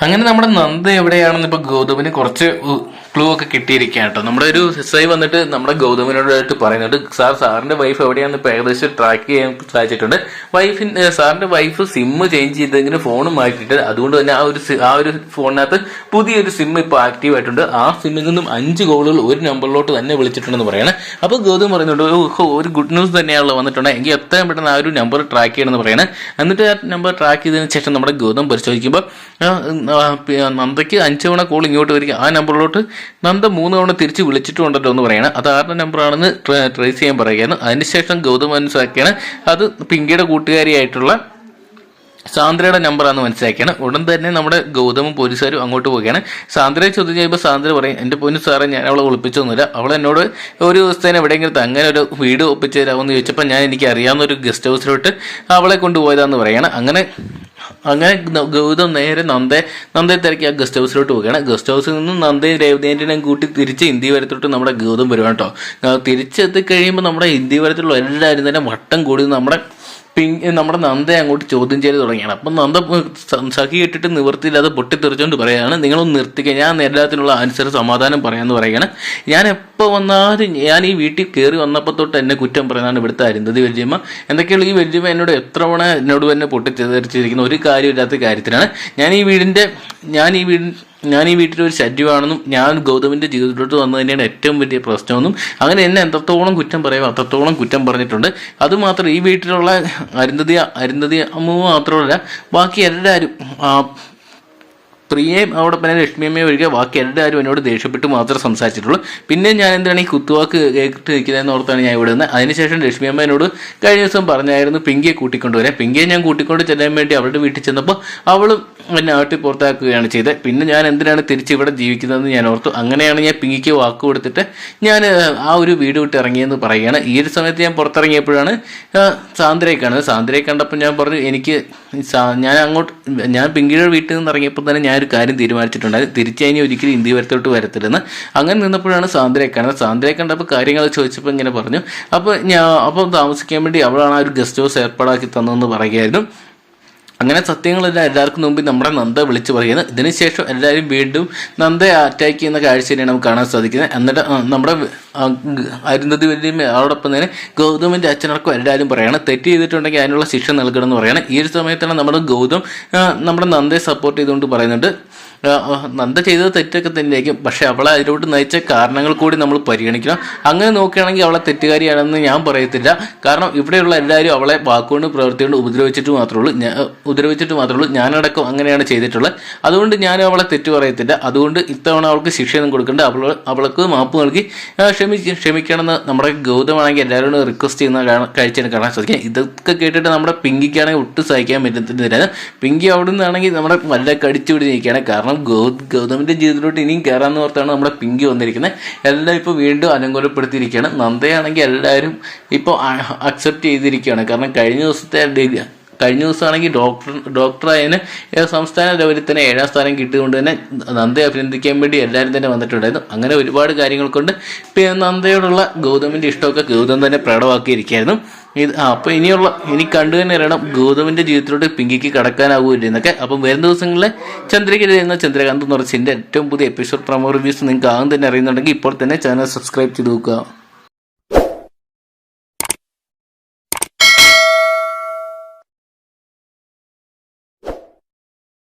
അങ്ങനെ നമ്മുടെ നന്ദ എവിടെയാണെന്ന് ഇപ്പൊ ഗൗതമിന് കുറച്ച് ക്ലൂ ഒക്കെ കിട്ടിയിരിക്കുകയാണ് കേട്ടോ. നമ്മുടെ ഒരു എസ് ഐ വന്നിട്ട് നമ്മുടെ ഗൗതമിനോടായിട്ട് പറയുന്നുണ്ട് സാർ സാറിന്റെ വൈഫ് എവിടെയാണെന്ന് ഇപ്പൊ ഏകദേശം ട്രാക്ക് ചെയ്യാൻ സാധിച്ചിട്ടുണ്ട്. വൈഫിന് സാറിന്റെ വൈഫ് സിം ചേഞ്ച് ചെയ്തെങ്കിലും ഫോൺ മാറ്റിയിട്ട് അതുകൊണ്ട് തന്നെ ആ ഒരു ആ ഒരു ഫോണിനകത്ത് പുതിയൊരു സിം ഇപ്പൊ ആക്റ്റീവ് ആയിട്ടുണ്ട്. ആ സിമ്മിൽ നിന്നും അഞ്ച് കോളുകൾ ഒരു നമ്പറിലോട്ട് തന്നെ വിളിച്ചിട്ടുണ്ടെന്ന് പറയാണ്. അപ്പോൾ ഗൗതം പറയുന്നുണ്ട് ഒരു ഗുഡ് ന്യൂസ് തന്നെയാണല്ലോ വന്നിട്ടുണ്ട്. എങ്കിൽ എത്രയും പെട്ടെന്ന് ആ ഒരു നമ്പർ ട്രാക്ക് ചെയ്യണമെന്ന് പറയാണ്. എന്നിട്ട് ആ നമ്പർ ട്രാക്ക് ചെയ്തതിന് ശേഷം നമ്മുടെ ഗൗതം പരിശോധിക്കുമ്പോൾ നന്ദയ്ക്ക് അഞ്ച് തവണ കോൾ ഇങ്ങോട്ട് വരിക. ആ നമ്പറിലോട്ട് നന്ദ മൂന്ന് തവണ തിരിച്ച് വിളിച്ചിട്ടുണ്ടല്ലോ എന്ന് പറയണം. അത് ആരുടെ നമ്പറാണെന്ന് ട്രേസ് ചെയ്യാൻ പറയുകയാണ്. അതിനുശേഷം ഗൗതം മനസ്സിലാക്കിയാണ് അത് പിങ്കിയുടെ കൂട്ടുകാരിയായിട്ടുള്ള സാന്ദ്രയുടെ നമ്പർ ആണെന്ന് മനസ്സിലാക്കിയാണ്. ഉടൻ തന്നെ നമ്മുടെ ഗൗതമും പോലീസുകാരും അങ്ങോട്ട് പോവുകയാണ്. സാന്ദ്രയെ ചോദ്യം ചെയ്യുമ്പോൾ സാന്ദ്ര പറയും എന്റെ പൊന്നു സാറേ ഞാൻ അവളെ ഒളിപ്പിച്ചൊന്നുമില്ല. അവൾ എന്നോട് ഒരു ദിവസത്തേന് എവിടെയെങ്കിലും അങ്ങനെ ഒരു വീട് ഒപ്പിച്ച് തരാമെന്ന് ചോദിച്ചപ്പോൾ ഞാൻ എനിക്ക് അറിയാവുന്ന ഒരു ഗസ്റ്റ് ഹൗസിലോട്ട് അവളെ കൊണ്ടുപോയതാന്ന് പറയാണ്. അങ്ങനെ അങ്ങനെ ഗൗതം നേരെ നന്ദേ നന്ദയെ തിരക്കി ആ ഗസ്റ്റ് ഹൗസിലോട്ട് പോവുകയാണ്. ഗസ്റ്റ് ഹൗസിൽ നിന്ന് നന്ദയും രേവതേന്റെയും കൂട്ടി തിരിച്ച് ഇന്ത്യ വരത്തോട്ട് നമ്മുടെ ഗൗതം വരുവാണ് കേട്ടോ. തിരിച്ചെത്തി കഴിയുമ്പോൾ നമ്മുടെ ഇന്ത്യ വരത്തിലുള്ള എല്ലാവരും തന്നെ വട്ടം കൂടി നമ്മുടെ പിങ് നമ്മുടെ നന്ദയെ അങ്ങോട്ട് ചോദ്യം ചെയ്ത് തുടങ്ങിയാണ്. അപ്പം നന്ദ സഖി ഇട്ടിട്ട് നിവൃത്തിയില്ലാതെ പൊട്ടിത്തെറിച്ചുകൊണ്ട് പറയുകയാണ് നിങ്ങളൊന്ന് നിർത്തിക്കുക ഞാൻ എല്ലാത്തിനുള്ള ആൻസർ സമാധാനം പറയാമെന്ന് പറയുകയാണ്. ഞാൻ എപ്പോൾ വന്നാലും ഞാൻ ഈ വീട്ടിൽ കയറി വന്നപ്പോൾ തൊട്ട് എന്നെ കുറ്റം പറയുന്നതാണ് ഇവിടുത്തെ അരുന്ധതി വല്യമ്മ. എന്തൊക്കെയുള്ള ഈ വല്യമ്മ എന്നോട് എത്ര തവണ എന്നോട് തന്നെ പൊട്ടിത്തെറിച്ചിരിക്കുന്ന? ഒരു കാര്യമില്ലാത്ത കാര്യത്തിനാണ് ഞാൻ ഈ വീടിന്റെ ഞാൻ ഈ വീടിൻ ഞാൻ ഈ വീട്ടിൽ ഒരു ശല്യമാണെന്നും ഞാൻ ഗൗതമിന്റെ ജീവിതത്തിലോട്ട് വന്നത് തന്നെയാണ് ഏറ്റവും വലിയ പ്രശ്നമെന്നും അങ്ങനെ എന്നെ എത്രത്തോളം കുറ്റം പറയുമോ അത്രത്തോളം കുറ്റം പറഞ്ഞിട്ടുണ്ട്. അതുമാത്രം ഈ വീട്ടിലുള്ള അരുന്ധതി അരുന്ധതി അമ്മ മാത്രമല്ല ബാക്കി എല്ലാവരും പ്രിയയും അവിടെ പിന്നെ ലക്ഷ്മിയമ്മയും ഒഴികെ ബാക്കി എല്ലാവരും എന്നോട് ദേഷ്യപ്പെട്ട് മാത്രമേ സംസാരിച്ചിട്ടുള്ളൂ. പിന്നെ ഞാൻ എന്താണ് ഈ കുത്തുവാക്ക് കേട്ട് നിൽക്കുന്നതെന്ന് ഓർത്താണ് ഞാൻ ഇവിടെ നിന്ന്. അതിനുശേഷം ലക്ഷ്മിയമ്മ എന്നോട് കഴിഞ്ഞ ദിവസം പറഞ്ഞായിരുന്നു പിങ്കിയെ കൂട്ടിക്കൊണ്ടുവരാൻ. പിങ്കിയെ ഞാൻ കൂട്ടിക്കൊണ്ട് ചെല്ലാൻ വേണ്ടി അവളുടെ വീട്ടിൽ ചെന്നപ്പോൾ അവളും എന്നെ ആട്ടി പുറത്താക്കുകയാണ് ചെയ്തത്. പിന്നെ ഞാൻ എന്തിനാണ് തിരിച്ച് ഇവിടെ ജീവിക്കുന്നതെന്ന് ഞാൻ ഓർത്തു. അങ്ങനെയാണ് ഞാൻ പിങ്കിക്ക് വാക്ക് കൊടുത്തിട്ട് ഞാൻ ആ ഒരു വീട് വിട്ട് ഇറങ്ങിയെന്ന് പറയുകയാണ്. ഈ ഒരു സമയത്ത് ഞാൻ പുറത്തിറങ്ങിയപ്പോഴാണ് സാന്ദ്രയെ കാണുന്നത്. സാന്ദ്രയെ കണ്ടപ്പോൾ ഞാൻ പറഞ്ഞു എനിക്ക് ഞാൻ അങ്ങോട്ട് ഞാൻ പിങ്കിയുടെ വീട്ടിൽ നിന്ന് ഇറങ്ങിയപ്പോൾ തന്നെ ഞാൻ ഒരു കാര്യം തീരുമാനിച്ചിട്ടുണ്ടായിരുന്നു. തിരിച്ചു കഴിഞ്ഞ് ഒരിക്കലും ഇന്ത്യ വരത്തോട്ട് വരത്തില്ലെന്ന്. അങ്ങനെ നിന്നപ്പോഴാണ് സാന്ദ്രയെ കാണുന്നത്. സാന്ദ്രയെ കണ്ടപ്പോൾ കാര്യങ്ങൾ ചോദിച്ചപ്പോൾ ഇങ്ങനെ പറഞ്ഞു. അപ്പോൾ ഞാൻ അപ്പം താമസിക്കാൻ വേണ്ടി അവളാണ് ആ ഒരു ഗസ്റ്റ് ഹൗസ് ഏർപ്പാടാക്കി തന്നതെന്ന് പറയുകയായിരുന്നു. അങ്ങനെ സത്യങ്ങളെല്ലാം എല്ലാവർക്കും മുമ്പിൽ നമ്മുടെ നന്ദ വിളിച്ചു പറയുന്നത് ഇതിനുശേഷം എല്ലാവരും വീണ്ടും നന്ദയെ അറ്റാക്ക് ചെയ്യുന്ന കാഴ്ച തന്നെയാണ് നമുക്ക് കാണാൻ സാധിക്കുന്നത്. എന്നിട്ട് നമ്മുടെ അരുന്ധതി വല്യമ്മ അതോടൊപ്പം തന്നെ ഗൗതമിന്റെ അച്ഛനടക്കം എല്ലാവരും പറയാണ് തെറ്റ് ചെയ്തിട്ടുണ്ടെങ്കിൽ അതിനുള്ള ശിക്ഷ നൽകണം എന്ന് പറയാണ്. ഈ ഒരു സമയത്താണ് നമ്മുടെ ഗൗതം നമ്മുടെ നന്ദയെ സപ്പോർട്ട് ചെയ്തുകൊണ്ട് പറയുന്നുണ്ട് നന്ദ ചെയ്തത് തെറ്റൊക്കെ തന്നെയായിരിക്കും പക്ഷെ അവളെ അതിലോട്ട് നയിച്ച കാരണങ്ങൾ കൂടി നമ്മൾ പരിഗണിക്കണം. അങ്ങനെ നോക്കുകയാണെങ്കിൽ അവളെ തെറ്റുകാരിയാണെന്ന് ഞാൻ പറയത്തില്ല. കാരണം ഇവിടെയുള്ള എല്ലാവരും അവളെ വാക്കുകൊണ്ട് പ്രവർത്തിക്കൊണ്ട് ഉപദ്രവിച്ചിട്ട് മാത്രമേ ഉള്ളൂ. ഞാൻ ഉപദ്രവിച്ചിട്ട് മാത്രമേ ഉള്ളൂ. ഞാനടക്കം അങ്ങനെയാണ് ചെയ്തിട്ടുള്ളത്. അതുകൊണ്ട് ഞാനും അവളെ തെറ്റ് പറയത്തില്ല. അതുകൊണ്ട് ഇത്തവണ അവൾക്ക് ശിക്ഷയൊന്നും കൊടുക്കേണ്ട. അവൾ അവൾക്ക് മാപ്പ് നൽകി ക്ഷമി ക്ഷമിക്കണമെന്ന് നമ്മുടെ ഗൗതമാണെങ്കിൽ എല്ലാവരും റിക്വസ്റ്റ് ചെയ്യുന്ന കാഴ്ചയാണ് കാണാൻ സാധിക്കുക ഇതൊക്കെ കേട്ടിട്ട് നമ്മുടെ പിങ്കിക്കാണെങ്കിൽ ഒട്ടും സഹിക്കാൻ പറ്റുന്നില്ല പിങ്കി അവിടെ നിന്നാണെങ്കിൽ നമ്മുടെ വല്ല കടിച്ചു നിൽക്കുകയാണ്. കാരണം ഗൗ ഗൗതമിന്റെ ജീവിതത്തിലോട്ട് ഇനിയും കയറാമെന്ന് ഓർത്താണ് നമ്മുടെ പിങ്കി വന്നിരിക്കുന്നത്. എല്ലാം ഇപ്പോൾ വീണ്ടും അലങ്കോലപ്പെടുത്തിയിരിക്കുകയാണ്. നന്ദയാണെങ്കിൽ എല്ലാവരും ഇപ്പോൾ അക്സെപ്റ്റ് ചെയ്തിരിക്കുകയാണ്. കാരണം കഴിഞ്ഞ ദിവസത്തെ കഴിഞ്ഞ ദിവസമാണെങ്കിൽ ഡോക്ടർ ഡോക്ടറായതിന് സംസ്ഥാന ലെവലിൽ തന്നെ ഏഴാം സ്ഥാനം കിട്ടിയതുകൊണ്ട് തന്നെ നന്ദയെ അഭിനന്ദിക്കാൻ വേണ്ടി എല്ലാവരും തന്നെ വന്നിട്ടുണ്ടായിരുന്നു. അങ്ങനെ ഒരുപാട് കാര്യങ്ങൾ കൊണ്ട് നന്ദയോടുള്ള ഗൗതമിന്റെ ഇഷ്ടമൊക്കെ ഗൗതം തന്നെ പ്രകടമാക്കിയിരിക്കുകയായിരുന്നു. ഇത് അപ്പോൾ ഇനിയുള്ള ഇനി കണ്ടു തന്നെ അറിയണം ഗൗതമിന്റെ ജീവിതത്തിലോട്ട് പിങ്കിക്ക് കടക്കാനാവില്ല എന്നൊക്കെ. അപ്പം വരും ദിവസങ്ങളിൽ ചന്ദ്രയ്ക്ക് എന്ന ചന്ദ്രകാന്ത് എന്ന് പറഞ്ഞ ഏറ്റവും പുതിയ എപ്പിസോഡ് പ്രമോ റിവ്യൂസ് നിങ്ങൾക്ക് ആകും തന്നെ അറിയുന്നുണ്ടെങ്കിൽ ഇപ്പോൾ തന്നെ ചാനൽ സബ്സ്ക്രൈബ് ചെയ്ത് നോക്കുക.